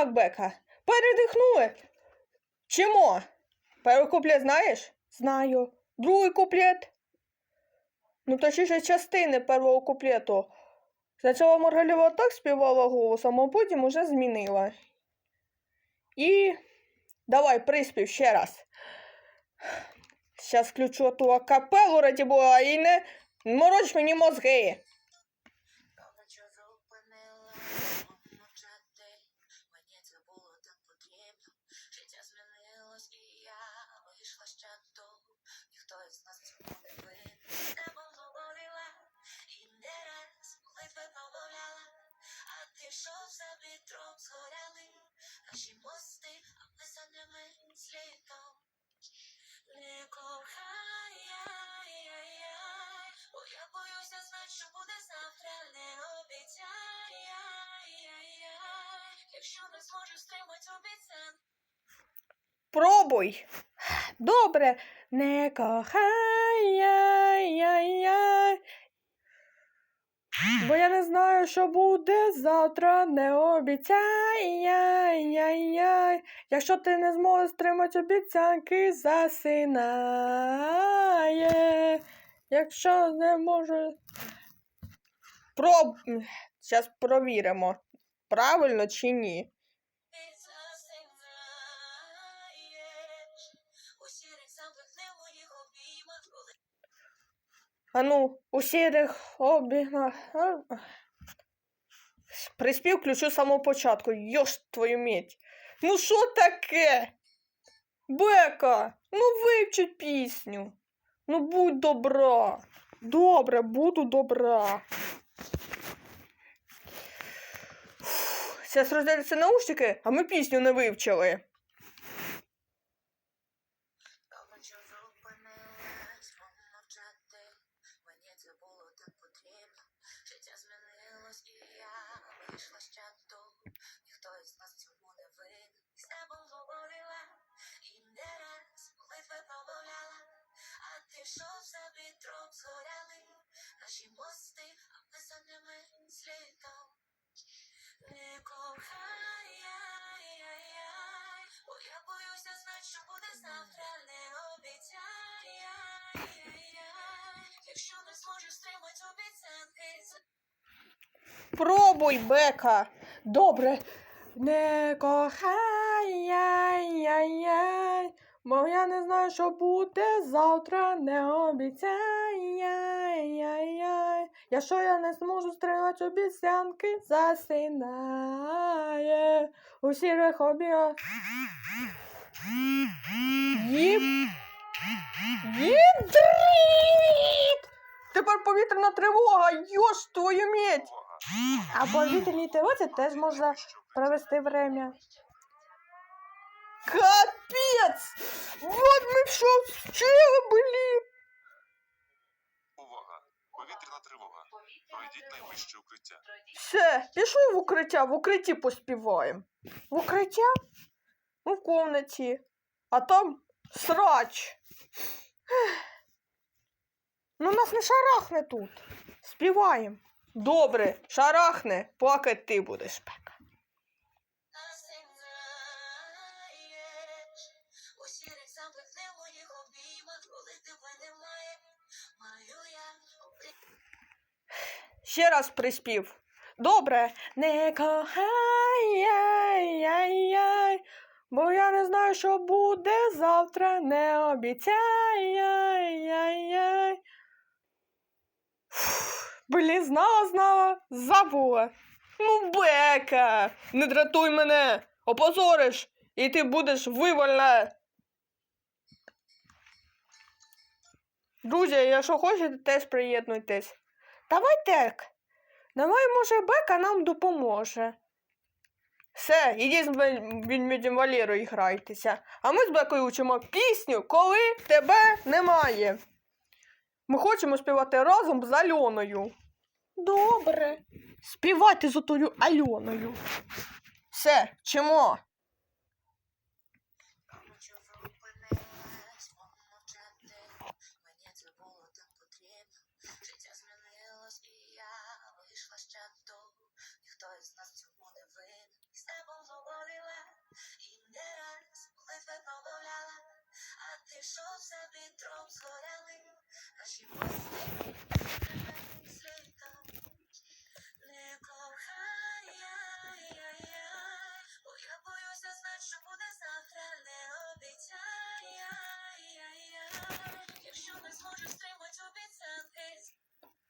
Так, Бека, передихнули? Чому? Перший куплет знаєш? Знаю. Другий куплет? Ну, точніше, частини першого куплету. Спочатку Маргалєва так співала голосом, а потім уже змінила. І давай приспів ще раз. Зараз включу ту акапелу, раді Бога, і не мороч мені мозги. Якщо не зможу стримать обіцян. Пробуй. Добре. Не кохай. яй-яй-яй. Бо я не знаю, що буде завтра, не обіцяй. яй-яй-яй. Якщо ти не зможеш стримати обіцянки, засинає. Якщо не може. Проб... Зараз провіримо, правильно чи ні. А ну, у сірих обігнах. Приспів включу з самого початку. Йош твою мідь. Ну що таке? Бека, ну вивчи пісню. Ну будь добра. Добре, буду добра. Зараз роздяться наушники, а ми пісню не вивчили. Ночі зупинилась, мовчати, мені це було що буде завтра, не обіцяй, якщо не зможеш стримать обіцянки, Пробуй, Бека. Добре. Не кохай, бо я не знаю, що буде завтра, не обіцяй, яй-яй-яй. Якщо я не зможу стримати обіцянки, засинає у сірих обігах. Їб... Їдріт! Тепер повітряна тривога, йош твою медь! А повітряній тривозі теж можна провести время. Капець! Вот ми що вчили, блін! Увага! Повітряна тривога. Пройдіть найближче укриття. Все, пішли в укриття, в укритті поспіваємо. В укриття? Ну, в комнаті. А там срач. Ну нас не шарахне тут. Співаємо. Добре, шарахне, плакать ти будеш, я Ще раз приспів. Добре. Не кохай, бо я не знаю, що буде завтра, не обіцяй, яй-яй-яй. Фух, Блін, знала, знала, забула. Ну, Бека, не дратуй мене, опозориш, і ти будеш вивольна. Друзі, якщо хочете, теж приєднуйтесь. Давай так. Давай, може, Бека нам допоможе. Все, ідіть з відмідім Валерою грайтеся. А ми з Бекою учимо пісню, коли тебе немає. Ми хочемо співати разом з Альоною. Добре. Співайте з отою Альоною. Все, чимо.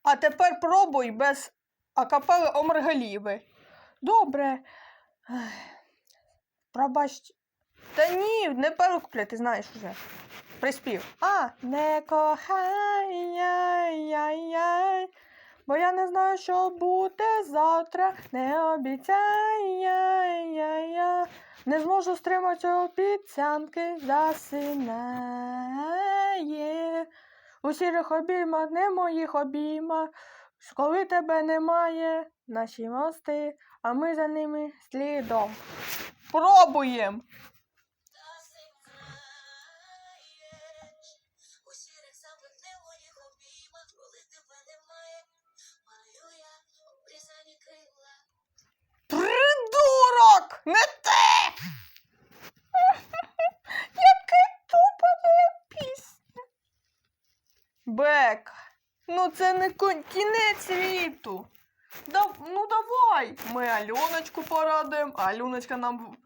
А тепер пробуй без акапели Омергаліви. Добре. Пробач. Та ні, не перший куплет, ти знаєш уже. Приспів. А, не кохай, яй, яй, яй. Бо я не знаю, що буде завтра. Не обіцяй, яй, яй, яй. Не зможу стримати обіцянки, засинає. У сірих обіймах, не моїх обіймах. Коли тебе немає, наші мости, а ми за ними слідом. Пробуємо. Не те! Яке тупане пісня. Бек, ну це не кінець світу. Да, ну давай. Ми Альоночку порадуємо, а Альоночка нам